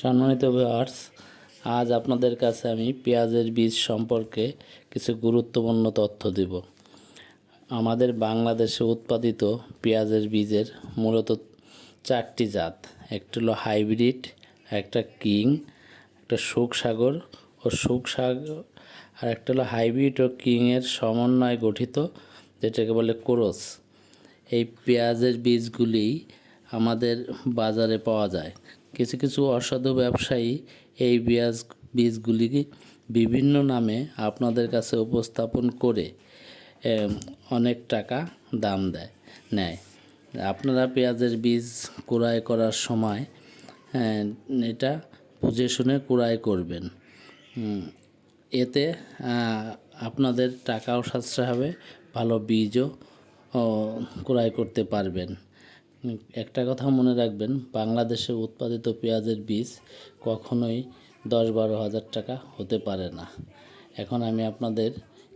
সম্মানিত ভিউয়ার্স আজ আপনাদের কাছে আমি পেঁয়াজের বীজ সম্পর্কে কিছু গুরুত্বপূর্ণ তথ্য দেব। আমাদের বাংলাদেশে উৎপাদিত পেঁয়াজের বীজের মূলত চারটি জাত। একটি হলো হাইব্রিড, একটা কিং, একটা সুখসাগর ও সুখসাগর আর একটা হলো হাইব্রিড ও কিংয়ের সমন্বয়ে গঠিত, যেটাকে বলে কোরস। এই পেঁয়াজের বীজগুলি আমাদের বাজারে পাওয়া যায়। কিছু কিছু অসাধু ব্যবসায়ী এই পেঁয়াজ বীজগুলিকে বিভিন্ন নামে আপনাদের কাছে উপস্থাপন করে অনেক টাকা দাম দেয় নেয়। আপনারা পেঁয়াজের বীজ ক্রয় করার সময় হ্যাঁ, এটা বুঝে শুনে ক্রয় করবেন। এতে আপনাদের টাকাও সাশ্রয় হবে ভালো বীজও ক্রয় করতে পারবেন। একটা কথা মনে রাখবেন, বাংলাদেশে উৎপাদিত পেঁয়াজের বীজ কখনোই দশ বারো হাজার টাকা হতে পারে না। এখন আমি আপনাদের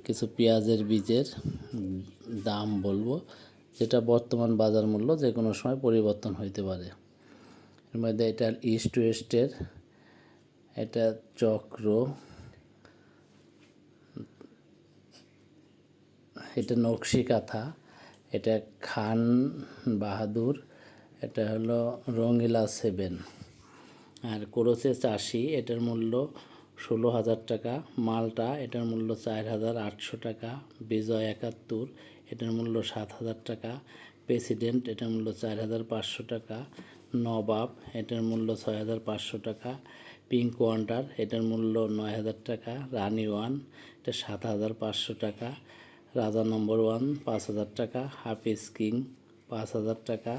কিছু পেঁয়াজের বীজের দাম বলব, যেটা বর্তমান বাজার মূল্য যে কোনো সময় পরিবর্তন হইতে পারে। এর মধ্যে এটা ইস্ট ওয়েস্টের এটা চক্র, এটা নকশি কাঁথা। এটা খান বাহাদুর, এটা হলো রঙিলা সেভেন আর কোরসে চাষি, এটার মূল্য ষোলো হাজার টাকা। মালটা, এটার মূল্য চার হাজার আটশো টাকা। বিজয় একাত্তর, এটার মূল্য সাত হাজার টাকা। প্রেসিডেন্ট, এটার মূল্য চার হাজার পাঁচশো টাকা। নবাব, এটার মূল্য ছয় হাজার পাঁচশো টাকা। পিঙ্ক ওয়ান্ডার, এটার মূল্য নয় হাজার টাকা। রানি ওয়ান, এটা সাত হাজার পাঁচশো টাকা। রাজা নম্বর ওয়ান, পাঁচ হাজার টাকা, হাফিজ কিং, পাঁচ হাজার টাকা,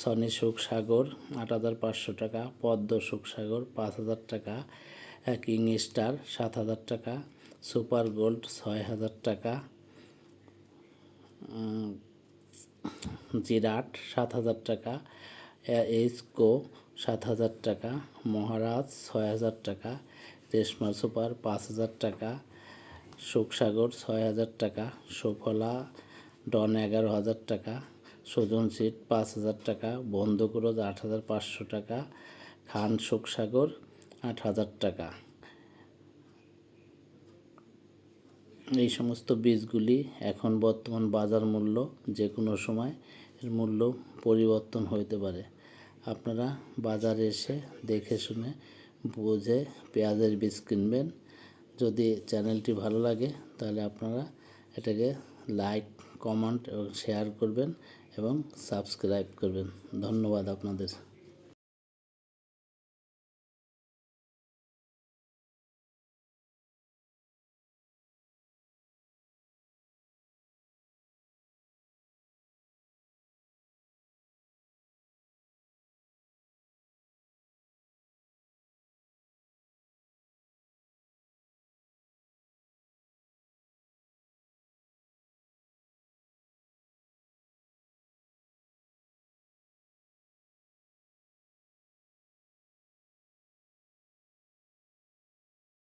সনি সুখ সাগর, আট হাজার পাঁচশো টাকা, পদ্ম সুখ সাগর, পাঁচ হাজার টাকা কিং স্টার, সাত হাজার টাকা, সুপার গোল্ড, ছয় হাজার টাকা জিরাট, সাত হাজার টাকা এইচকো সাত হাজার টাকা, মহারাজ, ছয় হাজার টাকা রেশমা সুপার, পাঁচ হাজার টাকা সুখসাগর ছয় হাজার টাকা, সুফলা ডন এগারো হাজার টাকা, সুজন সিট পাঁচ হাজার টাকা, বন্ধুকুরজ আট হাজার পাঁচশো টাকা, খান সুখসাগর আট হাজার টাকা। এই সমস্ত বীজগুলি এখন বর্তমান বাজার মূল্য যে কোনো সময় এর মূল্য পরিবর্তন হতে পারে। আপনারা বাজারে এসে দেখে শুনে বুঝে পেঁয়াজের বীজ কিনবেন। যদি চ্যানেলটি ভালো লাগে, তাহলে আপনারা এটাকে লাইক, কমেন্ট এবং শেয়ার করবেন এবং সাবস্ক্রাইব করবেন। ধন্যবাদ আপনাদের।